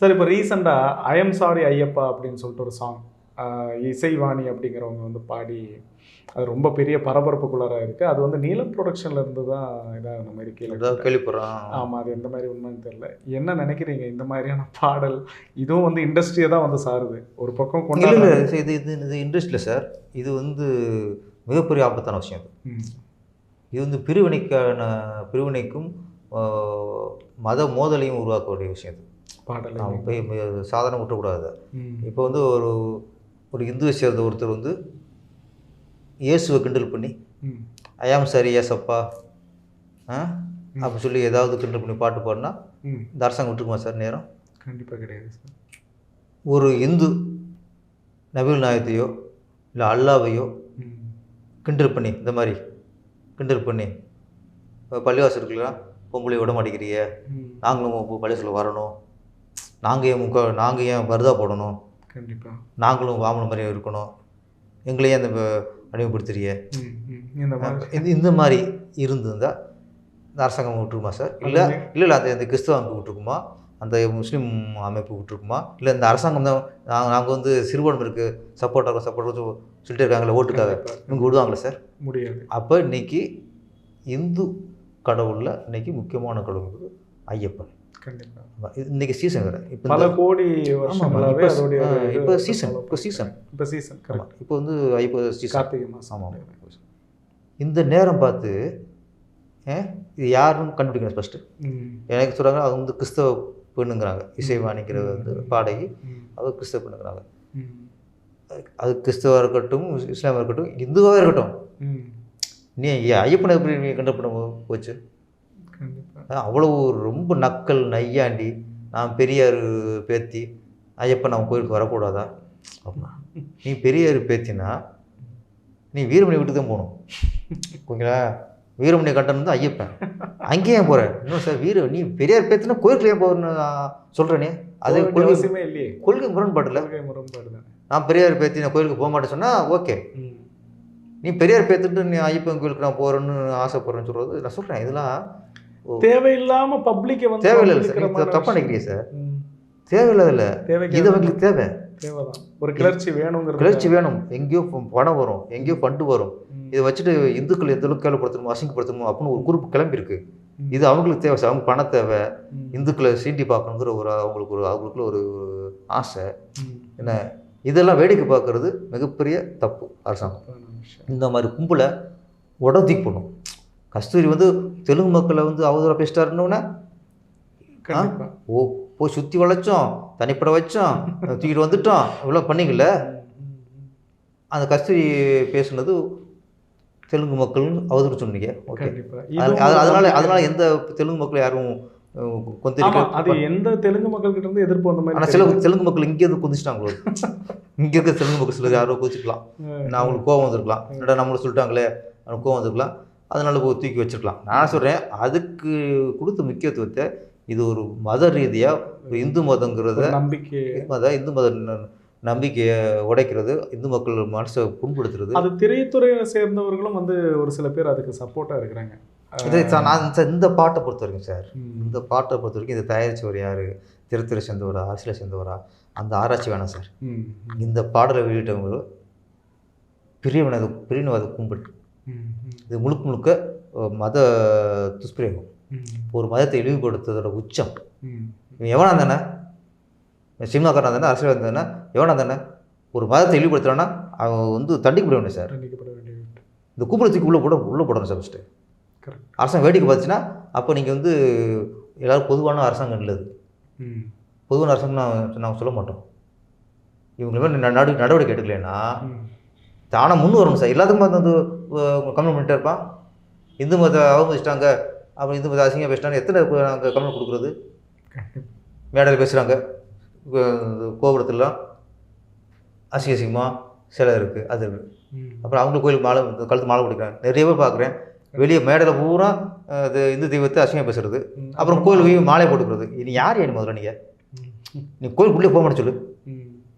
Sir இப்போ ரீசெண்டாக IIM sorry Ayyappa அப்படின்னு சொல்லிட்டு ஒரு சாங் இசைவாணி அப்படிங்கிறவங்க வந்து பாடி அது ரொம்ப பெரிய பரபரப்புக்குள்ளார இருக்குது அது வந்து நீலம் ப்ரொடக்ஷன்ல இருந்து தான் இதாக நம்ம இருக்கையில் கேள்விப்படுறோம் ஆமாம் அது எந்த மாதிரி உண்மைன்னு தெரியல. என்ன நினைக்கிறீங்க இந்த மாதிரியான பாடல்? இதுவும் வந்து இண்டஸ்ட்ரியை தான் வந்து சாருது. ஒரு பக்கம் இல்லை இது இது இது இன்ட்ரெஸ்ட் சார். இது வந்து மிகப்பெரிய ஆபத்தான விஷயம் இது இது வந்து பிரிவினைக்கான பிரிவினைக்கும் மத மோதலையும் உருவாக்கக்கூடிய விஷயம் இது. பாடல் நாம் போய் விட்டுறக்கூடாது ம், இப்போ வந்து ஒரு ஒரு இந்துவை சேர்ந்த ஒருத்தர் வந்து இயேசுவை கிண்டல் பண்ணி ஐயாம் சரி ஏசப்பா ஆ? அப்படி சொல்லி ஏதாவது கிண்டல் பண்ணி பாட்டு பாடினா இந்த அரசாங்கம் விட்டுருக்குமா சார் நேரம்? கண்டிப்பாக கிடையாது சார். ஒரு இந்து நபிகள் நாயத்தையோ இல்லை அல்லாவையோ கிண்டல் பண்ணி இந்த மாதிரி கிண்டல் பண்ணி பள்ளிவாசல் இருக்கலாம் பொம்பளை விட மாட்டேங்கிறிய? ம். நாங்களும் உங்க பள்ளிவாசல் வரணும். நாங்கள் ஏன் முக்க நாங்கள் ஏன் வருதா போடணும்? கண்டிப்பாக நாங்களும் வாமன மாதிரியே இருக்கணும். எங்களையே அந்த அடிமைப்படுத்துறிய? இந்த மாதிரி. இந்த மாதிரி இருந்திருந்தா இந்த அரசாங்கம் விட்டுருக்குமா சார்? இல்லை. இல்லை இல்லை அந்த இந்த கிறிஸ்தவ அமைப்பு விட்டுருக்குமா? அந்த முஸ்லீம் அமைப்பு விட்டுருக்குமா? இல்லை இந்த அரசாங்கம் தான் நாங்கள் நாங்கள் வந்து சிறுபான்மை இருக்குது சப்போர்ட்டாக சப்போர்ட் சொல்லிட்டு இருக்காங்களே ஓட்டுக்காக. இவங்க விடுவாங்களே சார்? முடியாது. அப்போ இன்னைக்கு இந்து கடவுளில் இன்னைக்கு முக்கியமான கடவுள் ஐயப்பன். கண்டிப்பாக இன்னைக்கு சீசன் வேறு. இப்போ பல கோடி இப்போ சீசன் இப்போ சீசன் இப்போ சீசன் இப்போ வந்து ஐப்போ சீசன் கார்த்திகை மாதம் ஆமாம் இந்த நேரம் பார்த்து இது யாருன்னு கண்டுபிடிக்கணும் ஃபஸ்ட்டு எனக்கு சொல்கிறாங்க அது வந்து கிறிஸ்தவ பெண்ணுங்கிறாங்க. இசைவாணிக்கிற வந்து பாடகி. அது கிறிஸ்தவ பெண்ணுங்கிறாங்க. அது கிறிஸ்தவா இருக்கட்டும் இஸ்லாமாக இருக்கட்டும் இந்துவாக இருக்கட்டும். நீ ஐயப்பனை எப்படி நீ கண்டுபிடி போச்சு. அவ்வளோ ரொம்ப நக்கல் நையாண்டி நான் பெரியார் பேத்தி ஐயப்பன் நம்ம கோயிலுக்கு வரக்கூடாதா? அப்படின்னா நீ பெரியார் பேத்தினா நீ வீரமணி வீட்டுக்கு தான் போகணும். ஓகேங்களா வீரமணி கண்டன் வந்து ஐயப்பன். அங்கேயே ஏன் போகிறேன் இன்னும் சார் வீர நீ பெரியார் பேத்தினா கோயிலுக்கு ஏன் போகணும்னு சொல்கிறேனே அது கொள்கை கொள்கை முரண்பாடு தானே. நான் பெரியார் பேத்தி நான் கோயிலுக்கு போக மாட்டேன்னு சொன்னால் ஓகே. நீ பெரியார் பேத்துட்டு நீ ஐயப்பன் கோயிலுக்கு நான் போகிறேன்னு ஆசைப்படுறேன்னு சொல்கிறது நான் சொல்கிறேன் இதெல்லாம் ஓ, தேவையில்லாம பப்ளிக்கை வந்து தேவையில்லை சார். தப்பாக. நினைக்கிறீங்க சார். ம். தேவையில்லாதில்ல தேவைக்கு இது அவங்களுக்கு தேவை. தேவைதான். ஒரு கிளர்ச்சி வேணுங்கிறது கிளர்ச்சி வேணும். எங்கேயோ பணம் வரும். எங்கேயோ ஃபண்டு வரும். இதை வச்சுட்டு இந்துக்கள் எந்த அளவுக்கு கேவலப்படுத்தணுமோ அசிங்கப்படுத்தணுமோ அப்படின்னு ஒரு குரூப் கிளம்பி இருக்கு. ம். இது அவங்களுக்கு தேவை சார். அவங்க பணம் தேவை. இந்துக்களை சீண்டி பார்க்கணுங்கிற ஒரு அவங்களுக்கு ஒரு அவங்களுக்குள்ள ஒரு ஆசை. என்ன? இதெல்லாம் வேடிக்கை பார்க்கறது மிகப்பெரிய தப்பு அரசாங்கம். இந்த மாதிரி கும்பலை உடத்தி பண்ணும் கஸ்தூரி வந்து தெலுங்கு மக்களை வந்து அவதூறாக பேசிட்டாருன்னொன்னே ஓ போய் சுற்றி வளைச்சோம் தனிப்பட வச்சோம் தூக்கிட்டு வந்துட்டோம் இவ்வளோ ம். அந்த கஸ்தூரி பேசுனது தெலுங்கு மக்கள் அவதூறு சொன்னீங்க ஓகே அதனால. அதனால எந்த தெலுங்கு மக்கள் யாரும் அது எந்த தெலுங்கு மக்கள் கிட்ட இருந்து எதிர்ப்பு வந்த மாதிரி ஆனால் சில தெலுங்கு மக்கள் இங்கே இருந்து குதிச்சிட்டாங்களோ இங்கே இருக்க தெலுங்கு மக்கள் சிலர் யாரோ குதிச்சிக்கலாம். நான் அவங்களுக்கு கோவம் வந்திருக்கலாம். என்னடா நம்மளை சொல்லிட்டாங்களே அவனுக்கு கோவம் வந்திருக்கலாம். அதனால போய் தூக்கி வச்சிருக்கலாம். நான் சொல்கிறேன் அதுக்கு கொடுத்த முக்கியத்துவத்தை இது ஒரு மத ரீதியாக ஒரு இந்து மதங்கிறத நம்பிக்கை. மத இந்து மத நம்பிக்கையை உடைக்கிறது இந்து மக்கள் மனசை புண்படுத்துறது. அது திரைத்துறையை சேர்ந்தவர்களும் வந்து ஒரு சில பேர் அதுக்கு சப்போர்ட்டா இருக்கிறாங்க. இதை சா- நான் இந்த- இந்த பாட்டை பொறுத்த வரைக்கும் சார். இந்த பாட்டை பொறுத்த வரைக்கும் இதை தயாரிச்சவர் யார்? திருத்துறை சேர்ந்தவரா அரசியலை சேர்ந்தவரா அந்த ஆராய்ச்சி வேணாம் சார். இந்த பாடலை வெளியிட்டவங்க கும்பல். ம், ம், இது முழுக்க முழுக்க மத துஷ்பிரயோகம். ஒரு மதத்தை இழிவுபடுத்துறதோட உச்சம். எவனா தானே சினிமாக்காரன் தானே அரசியல் தானே எவனா தானே ஒரு மதத்தை இழிவுபடுத்துறான்னா அவன் வந்து தண்டிக்கப்பட சார். வேண்டிய வீட்டு. இந்த கும்பலை தூக்கி உள்ளே போட உள்ளே போடணும் சார் ஃபஸ்ட்டு. அரசாங்கம் வேடிக்கை பார்த்துச்சுன்னா அப்போ நீங்கள் வந்து எல்லாரும் பொதுவான அரசாங்கம் இல்லை ம், பொதுவான அரசாங்கம் நான் நாங்கள் சொல்ல மாட்டோம். இவங்க நடு நடவடிக்கை எடுக்கலைன்னா ம். தானாக முன் வரணும் சார். எல்லாத்துக்கும் வந்து கம்ப்ளைண்ட் பண்ணிட்டே இருப்பான். இந்து மத அவமதிச்சிட்டாங்க அப்புறம் இந்து மத அசிங்கம் பேசிட்டாங்க. எத்தனை நாங்கள் கம்ப்ளைண்ட் கொடுக்குறது. மேடையில் பேசுகிறாங்க கோபுரத்துலலாம் அசிங்க அசிங்கமாக சிலை இருக்குது அது இருக்குது. அப்புறம் அவங்க கோயிலுக்கு மாலை கழுத்து மாலை பிடிக்கிறாங்க நிறைய பேர் பார்க்குறேன். வெளியே மேடையில் பூரா இது இந்து தெய்வத்தை அசிங்கம் பேசுறது. அப்புறம் கோயில் போய் மாலை போட்டுக்கிறது. இனி யார் ஏன் முதல்ல நீங்கள் நீ கோயிலுக்குள்ளே போக மாட்டேன் சொல்லு.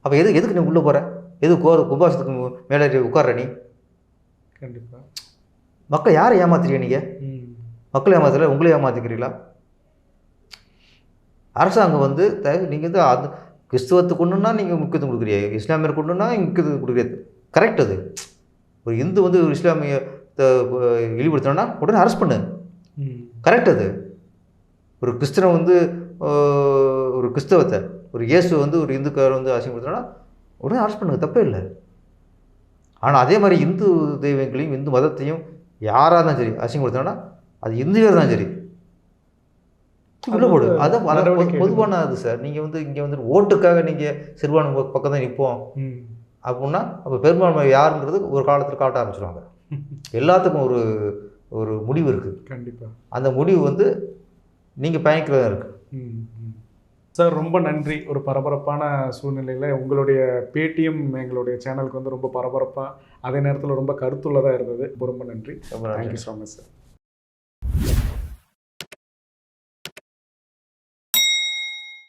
அப்போ எது எதுக்கு நீ உள்ளே போகிற எது கோ கும்பாசத்துக்கு மேலே உட்கார்ற நீ? கண்டிப்பா. மக்கள் யாரை ஏமாத்துறீங்க நீங்கள். மக்களை ஏமாத்தல உங்களை ஏமாத்திக்கிறீங்களா? அரசாங்கம் வந்து நீங்கள் வந்து அது கிறிஸ்துவத்துக்கு ஒன்றுனா நீங்கள் முக்கியத்துவம் கொடுக்குறீங்க. இஸ்லாமியருக்கு ஒன்றுனா முக்கியத்துவம் கொடுக்குறீங்க. கரெக்ட் அது. ஒரு இந்து வந்து ஒரு இஸ்லாமிய இழிவுபடுத்தினா உடனே அரெஸ்ட் பண்ணு. கரெக்ட் அது. ஒரு கிறிஸ்தவன் வந்து ஒரு கிறிஸ்தவத்தை ஒரு இயேசு வந்து ஒரு இந்துக்கார வந்து அசிங்கப்படுத்தினா உடனே அரெஸ்ட் பண்ணுங்க தப்பே இல்லை. ஆனால் அதே மாதிரி இந்து தெய்வங்களையும் இந்து மதத்தையும் யாராக இருந்தாலும் சரி அசிங்கப்படுத்தினா அது இந்துவே தான் சரி. உள்ள போடு. அது அதான் பொதுவான அது சார். நீங்கள் வந்து இங்கே வந்து ஓட்டுக்காக நீங்கள் சிறுபான்மை பக்கம் தான் நிற்போம். அப்படின்னா அப்போ பெரும்பான்மை யாருங்கிறது ஒரு காலத்தில் காட்ட ஆரம்பிச்சிருவாங்க. எல்லாத்துக்கும் ஒரு ஒரு முடிவு இருக்குது கண்டிப்பா. அந்த முடிவு வந்து நீங்கள் பயணிக்கிறதா இருக்குது. சார் ரொம்ப நன்றி. ஒரு பரபரப்பான சூழ்நிலையில் உங்களுடைய பேட்டியும் எங்களுடைய சேனலுக்கு வந்து ரொம்ப பரபரப்பாக அதே நேரத்தில் ரொம்ப கருத்துள்ளதாக இருந்தது. ரொம்ப நன்றி. ரொம்ப நன்றி. Thank you so much sir